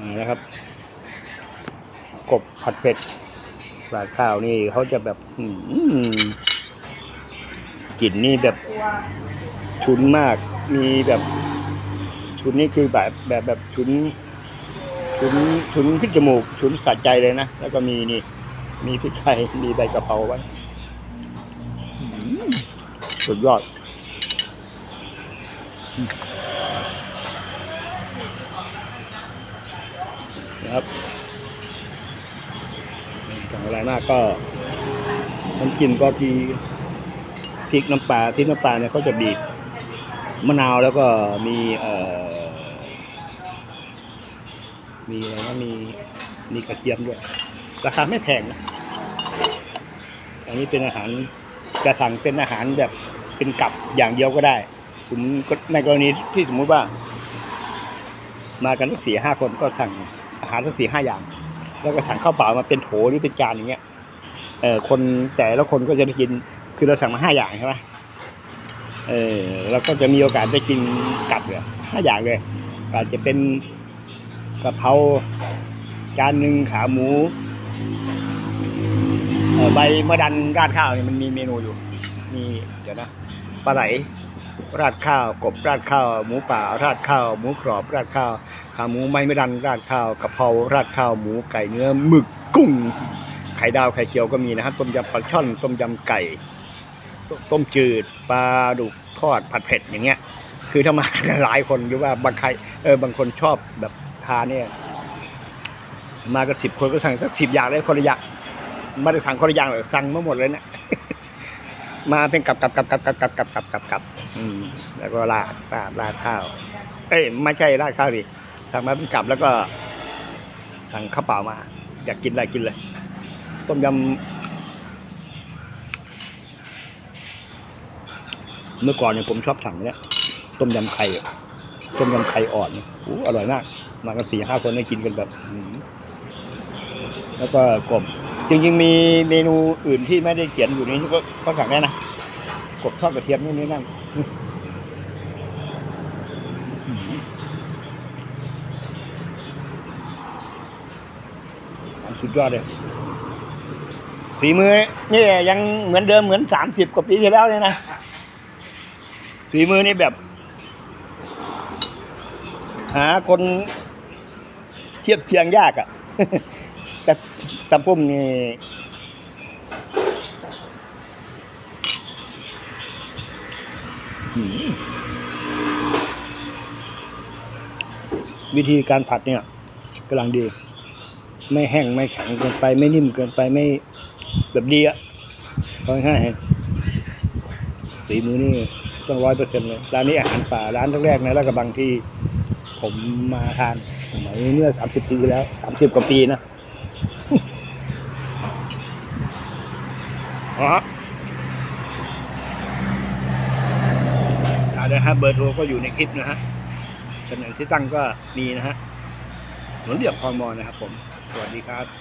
มาแล้วครับ กบผัดเผ็ดราดข้าวนี่เขาจะแบบกลิ่นนี่แบบชุนมาก มีแบบ ชุนนี่คือแบบแบบแบบชุน ชุนชุนขึ้นจมูก ชุนสะใจเลยนะ แล้วก็มีนี่ มีพริกไทยมีใบกะเพราไว้อื้อหือสุดยอด นะครับของอะไรมาก็น้ำจิ้มก็ทีพริกน้ำปลาพริกน้ำปลาเนี่ยเขาจะบีบมะนาวแล้วก็มีเอ่อมีอะไรนะมีมีกระเทียมด้วย ราคาไม่แพงนะ อันนี้เป็นอาหารจะสั่งเป็นอาหารแบบเป็นกับอย่างเดียวก็ได้ผมก็ในกรณีที่สมมุติว่า มากันสักสี่ห้าคนก็สั่ง อาหารสักสี่ห้าอย่าง แล้วก็สั่งข้าวเปล่ามาเป็นโถหรือเป็นจานอย่างเงี้ยเออคนแต่ละคนก็จะได้กินคือเราสั่งมาห้าอย่างใช่ไหมเออเราก็จะมีโอกาสได้กินกลับเลยห้าอย่างเลยอาจจะเป็นกะเพราจานหนึ่งขาหมูใบมะดันราดข้าวเนี่ยมันมีเมนูอยู่ มีเดี๋ยวนะปลาไหล ราดข้าว กบราดข้าว หมูป่าราดข้าว หมูกรอบราดข้าวขาหมูไม่ไม่ดันราดข้าวกะเพราราดข้าวหมูไก่เนื้อหมึกกุ้ง ไข่ดาวไข่เจียวก็มีนะครับต้มยำปลาช่อนต้มยำไก่ต้มจืดปลาดุกทอดผัดเผ็ดอย่างเงี้ย คือถ้ามากันหลายคนหรือว่าบางใครเออบางคนชอบแบบทานเนี่ย มากันสิบคนก็สั่งสักสิบอย่างเลยคนละอย่างไม่ได้สั่งคนละอย่างหรอกสั่งมาหมดเลยเนี่ย มาเป็นกับกับกับกับกับกับกับกับกับกับอืมแล้วก็ราดราดราดข้าว เอ้ยไม่ใช่ราดข้าวดิสั่งมาเป็นกับแล้วก็สั่งข้าวเปล่ามา อยากกินอะไรกินเลย ต้มยำเมื่อก่อนเนี่ยผมชอบสั่งเนี่ยต้มยำไข่ต้มยำไข่อ่อนอู้อร่อยมาก มากันสี่ห้าคนได้กินกันแบบแล้วก็กบ จริงๆมีเมนูอื่นที่ไม่ได้เขียนอยู่นี้ก็ก็สั่งได้นะกบทอดกระเทียมนู่นนี่นั่นสุดยอดเลยฝีมือนี่ยังเหมือนเดิมเหมือนสามสิบกว่าปีที่แล้วเลยนะฝีมือนี่แบบ หาคนเทียบเทียงยากอะ่ะแต่ ตะปุ่มนี่วิธีการผัดเนี่ยกำลังดี ไม่แห้งไม่แข็งเกินไป ไม่นิ่มเกินไปไม่แบบดีอะเอาง่ายๆสีมือนี่ต้องร้อยเปอร์เซ็นต์เลยร้านนี้อาหารป่าร้านแรกๆในลาดกระบังที่ผมมาทานสมัยเมื่อสามสิบปีแล้วสามสิบกว่าปีนะ อ๋อเอาละครับเบอร์โทรก็อยู่ในคลิปนะฮะตำแหน่งที่ตั้งก็มีนะฮะหนุนเดียบพมนะครับผม สวัสดีครับ